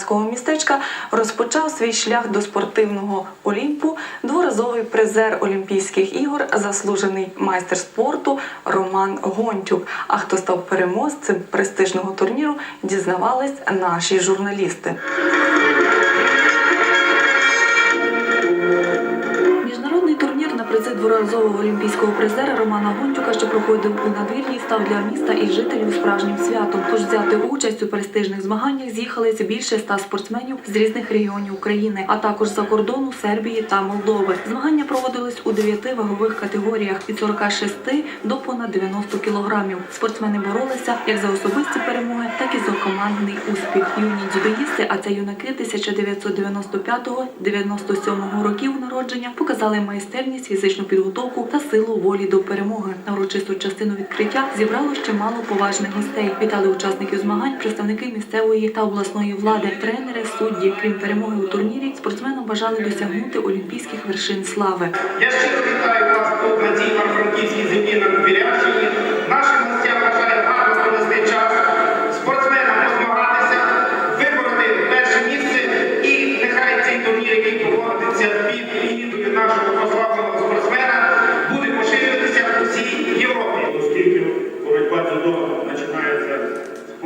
надвірнянського містечка розпочав свій шлях до спортивного олімпу дворазовий призер Олімпійських ігор, заслужений майстер спорту Роман Гонтюк. А хто став переможцем престижного турніру, дізнавались наші журналісти. Міжнародний турнір на призи дворазового олімпійського призера Романа Гонтюка, що проходив у надвір'ї, став для міста і жителів справжнім святом. Тож взяти участь у престижних змаганнях з'їхалися більше ста спортсменів з різних регіонів України, а також за кордону Сербії та Молдови. Змагання проводились у дев'яти вагових категоріях від 46 до понад 90 кілограмів. Спортсмени боролися як за особисті перемоги, так і за командний успіх. Юні дзюдоїсти, а це юнаки 1995-97 років народження, показали майстерність, фізичну підготовку та силу волі до перемоги. На урочисту частину відкриття зібрало ще мало поважних гостей. Вітали учасників змагань, представники місцевої та обласної влади, тренери, судді. Крім перемоги у турнірі, спортсменам бажали досягнути олімпійських вершин слави. Я щиро вітаю вас тут на цій франківській землі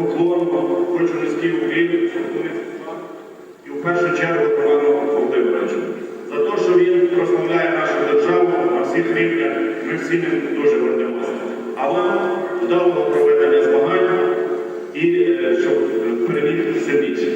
з поклону, хочу низький уклін і в першу чергу Роману Володимировичу. За те, що він прославляє нашу державу на всіх рівнях, ми всі ним дуже гордимося. А вам вдалого проведення змагань і е, щоб переміг все більше.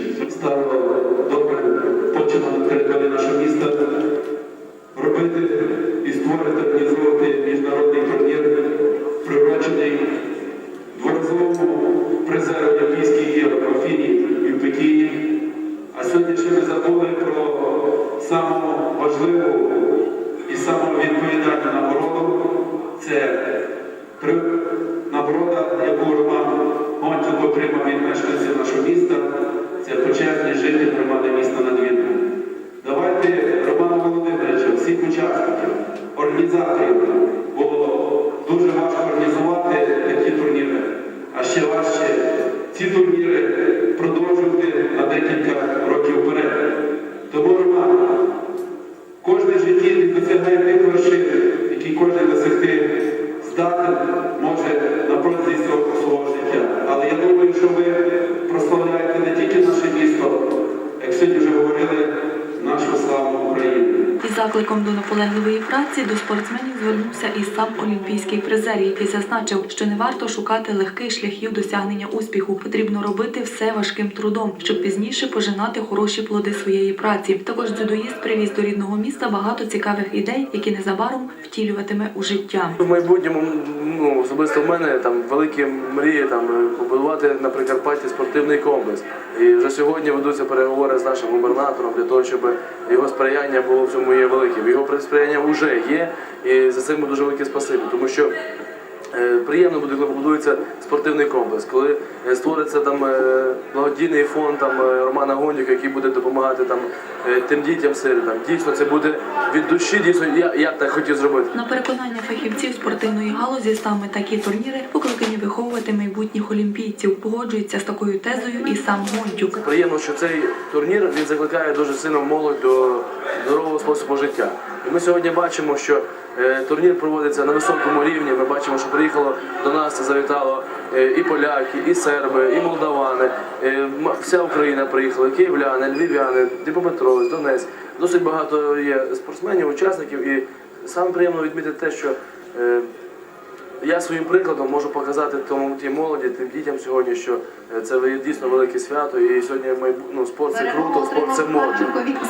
Ці турніри закликом до наполегливої праці до спортсменів звернувся і сам олімпійський призер, який зазначив, що не варто шукати легких шляхів досягнення успіху. Потрібно робити все важким трудом, щоб пізніше пожинати хороші плоди своєї праці. Також дзюдоїст привіз до рідного міста багато цікавих ідей, які незабаром втілюватиме у життя. В майбутньому ну, особисто в мене там великі мрії там побудувати на Прикарпатті спортивний комплекс. І вже сьогодні ведуться переговори з нашим губернатором для того, щоб його сприяння було в цьому є великим. Його сприяння вже є, і за це йому дуже велике спасибі, тому що. Приємно буде, коли побудується спортивний комплекс, коли е, створиться там е, благодійний фонд там е, Романа Гонюка, який буде допомагати там тим дітям сиротам. Дійсно, це буде від душі. Дійсно, я, я так хотів зробити. На переконання фахівців спортивної галузі саме такі турніри покликані виховувати майбутніх олімпійців. Погоджується з такою тезою і сам Гонтюк. Приємно, що цей турнір він закликає дуже сильно молодь до здорового способу життя. І ми сьогодні бачимо, що турнір проводиться на високому рівні. Ми бачимо, що приїхало до нас, завітало е, і поляки, і серби, і молдавани. Е, вся Україна приїхала, київляни, львів'яни, Дніпропетровець, Донець. Досить багато є спортсменів, учасників. І саме приємно відмітити те, що е, я своїм прикладом можу показати тому тій молоді, тим дітям сьогодні, що е, це дійсно велике свято, і сьогодні ну, спорт це круто, спорт це модно.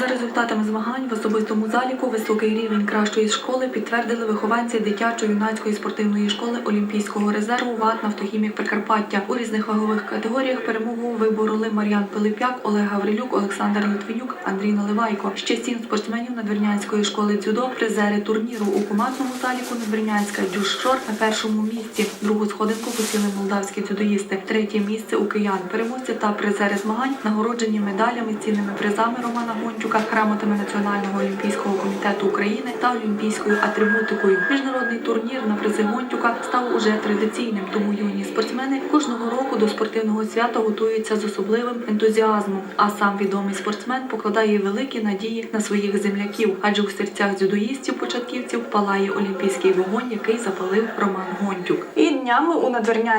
За результатами змагань в особистому заліку високий рівень кращої школи підтвердили вихованці дитячо-юнацької спортивної школи Олімпійського резерву ВАТ «Нафтохімік Прикарпаття». У різних вагових категоріях перемогу вибороли Мар'ян Пилип'як, Олег Гаврилюк, Олександр Литвинюк, Андрій Наливайко. Ще сім спортсменів Надвірнянської школи дзюдо призери турніру у командному заліку Надвірнянська Дюш Шор на першому першому місці. Другу сходинку посіли молдавські дзюдоїсти. Третє місце у киян. Переможці та призери змагань нагороджені медалями, цінними призами Романа Гончука, грамотами Національного олімпійського комітету України та олімпійською атрибутикою. Міжнародний турнір на призи Гончука став уже традиційним, тому юні спортсмени кожного року до спортивного свята готуються з особливим ентузіазмом. А сам відомий спортсмен покладає великі надії на своїх земляків, адже у серцях дзюдоїстів початківців палає олімпійський вогонь, який запалив Роман Гонтюк. І днями у Надвірнянському